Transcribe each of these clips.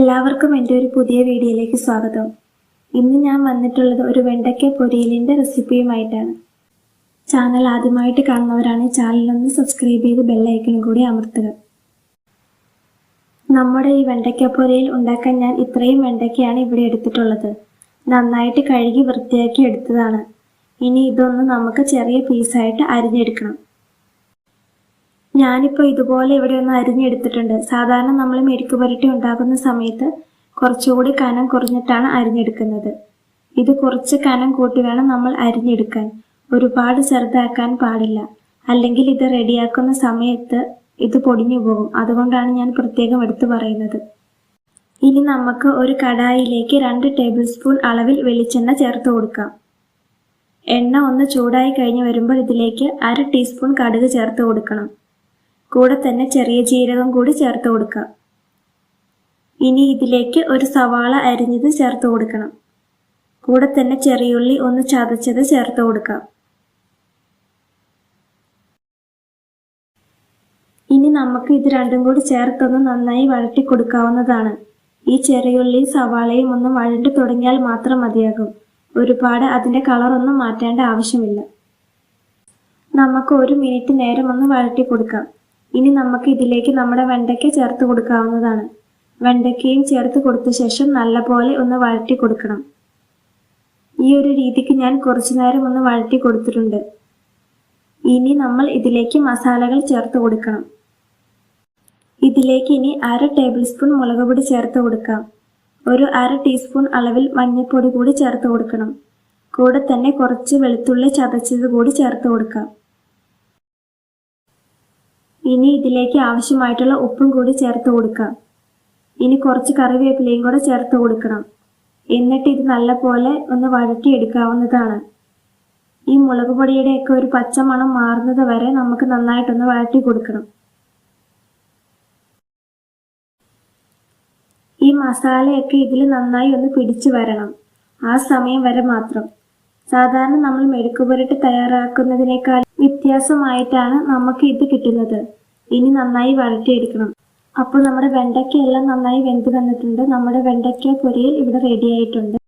എല്ലാവർക്കും എന്റെ ഒരു പുതിയ വീഡിയോയിലേക്ക് സ്വാഗതം. ഇന്ന് ഞാൻ വന്നിട്ടുള്ളത് ഒരു വെണ്ടയ്ക്ക പൊരിയലിന്റെ റെസിപ്പിയുമായിട്ടാണ്. ചാനൽ ആദ്യമായിട്ട് കാണുന്നവരാണ് ചാനലൊന്ന് സബ്സ്ക്രൈബ് ചെയ്ത് ബെല്ലൈക്കണും കൂടി അമർത്തുക. നമ്മുടെ ഈ വെണ്ടയ്ക്ക പൊരിയൽ ഉണ്ടാക്കാൻ ഞാൻ ഇത്രയും വെണ്ടയ്ക്കയാണ് ഇവിടെ എടുത്തിട്ടുള്ളത്. നന്നായിട്ട് കഴുകി വൃത്തിയാക്കി എടുത്തതാണ്. ഇനി ഇതൊന്ന് നമുക്ക് ചെറിയ പീസായിട്ട് അരിഞ്ഞെടുക്കണം. ഞാനിപ്പോൾ ഇതുപോലെ ഇവിടെ ഒന്ന് അരിഞ്ഞെടുത്തിട്ടുണ്ട്. സാധാരണ നമ്മൾ മെഴുക്ക് പുരട്ടി ഉണ്ടാക്കുന്ന സമയത്ത് കുറച്ചുകൂടി കനം കുറഞ്ഞിട്ടാണ് അരിഞ്ഞെടുക്കുന്നത്. ഇത് കുറച്ച് കനം കൂട്ടി വേണം നമ്മൾ അരിഞ്ഞെടുക്കാൻ. ഒരുപാട് ചെറുതാക്കാൻ പാടില്ല. അല്ലെങ്കിൽ ഇത് റെഡിയാക്കുന്ന സമയത്ത് ഇത് പൊടിഞ്ഞു പോകും. അതുകൊണ്ടാണ് ഞാൻ പ്രത്യേകം എടുത്തു പറയുന്നത്. ഇനി നമുക്ക് ഒരു കടായിലേക്ക് രണ്ട് ടേബിൾ സ്പൂൺ അളവിൽ വെളിച്ചെണ്ണ ചേർത്ത് കൊടുക്കാം. എണ്ണ ഒന്ന് ചൂടായി കഴിഞ്ഞ് വരുമ്പോൾ ഇതിലേക്ക് അര ടീസ്പൂൺ കടുക് ചേർത്ത് കൊടുക്കണം. കൂടെ തന്നെ ചെറിയ ജീരകം കൂടി ചേർത്ത് കൊടുക്കുക ഇനി ഇതിലേക്ക് ഒരു സവാള അരിഞ്ഞത് ചേർത്ത് കൊടുക്കണം. കൂടെ തന്നെ ചെറിയുള്ളി ഒന്ന് ചതച്ചത് ചേർത്ത് കൊടുക്കാം. ഇനി നമുക്ക് ഇത് രണ്ടും കൂടി ചേർത്തൊന്ന് നന്നായി വഴറ്റി കൊടുക്കാവുന്നതാണ്. ഈ ചെറിയുള്ളിയും സവാളയും ഒന്ന് വഴണ്ടു തുടങ്ങിയാൽ മാത്രം മതിയാകും. ഒരുപാട് അതിന്റെ കളറൊന്നും മാറ്റേണ്ട ആവശ്യമില്ല. നമുക്ക് ഒരു മിനിറ്റ് നേരം ഒന്ന് വഴറ്റി കൊടുക്കാം. ഇനി നമുക്ക് ഇതിലേക്ക് നമ്മുടെ വെണ്ടയ്ക്ക ചേർത്ത് കൊടുക്കാവുന്നതാണ്. വെണ്ടയ്ക്കയും ചേർത്ത് കൊടുത്ത ശേഷം നല്ലപോലെ ഒന്ന് വഴറ്റി കൊടുക്കണം. ഈ ഒരു രീതിക്ക് ഞാൻ കുറച്ചു നേരം ഒന്ന് വഴറ്റി കൊടുത്തിട്ടുണ്ട്. ഇനി നമ്മൾ ഇതിലേക്ക് മസാലകൾ ചേർത്ത് കൊടുക്കണം. ഇതിലേക്ക് ഇനി അര ടേബിൾ സ്പൂൺ മുളക് പൊടി ചേർത്ത് കൊടുക്കാം. ഒരു അര ടീസ്പൂൺ അളവിൽ മഞ്ഞൾപ്പൊടി കൂടി ചേർത്ത് കൊടുക്കണം. കൂടെ തന്നെ കുറച്ച് വെളുത്തുള്ളി ചതച്ചത് കൂടി ചേർത്ത് കൊടുക്കാം. ഇനി ഇതിലേക്ക് ആവശ്യമായിട്ടുള്ള ഉപ്പും കൂടി ചേർത്ത് കൊടുക്കാം. ഇനി കുറച്ച് കറിവേപ്പിലയും കൂടെ ചേർത്ത് കൊടുക്കണം. എന്നിട്ട് ഇത് നല്ലപോലെ ഒന്ന് വഴറ്റിയെടുക്കാവുന്നതാണ് ഈ മുളക് പൊടിയുടെയൊക്കെ ഒരു പച്ചമണം മാറുന്നത് വരെ നമുക്ക് നന്നായിട്ടൊന്ന് വഴറ്റി കൊടുക്കണം. ഈ മസാലയൊക്കെ ഇതിൽ നന്നായി ഒന്ന് പിടിച്ചു വരണം. ആ സമയം വരെ മാത്രം. സാധാരണ നമ്മൾ മെഴുക്കുപുരട്ട് തയ്യാറാക്കുന്നതിനേക്കാൾ വ്യത്യാസമായിട്ടാണ് നമുക്ക് ഇത് കിട്ടുന്നത്. ഇനി നന്നായി വഴറ്റിയെടുക്കണം അപ്പോൾ നമ്മുടെ വെണ്ടയ്ക്ക എല്ലാം നന്നായി വെന്ത് വന്നിട്ടുണ്ട്. നമ്മുടെ വെണ്ടയ്ക്ക പൊരിയൽ ഇവിടെ റെഡി ആയിട്ടുണ്ട്.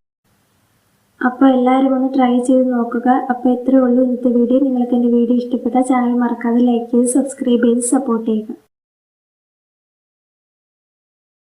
അപ്പോൾ എല്ലാവരും ഒന്ന് ട്രൈ ചെയ്ത് നോക്കുക. അപ്പോൾ ഇത്രയേ ഉള്ളൂ ഇന്നത്തെ വീഡിയോ നിങ്ങൾക്ക് എന്റെ വീഡിയോ ഇഷ്ടപ്പെട്ടാൽ ചാനൽ മറക്കാതെ ലൈക്ക് ചെയ്ത് സബ്സ്ക്രൈബ് ചെയ്ത് സപ്പോർട്ട് ചെയ്യുക.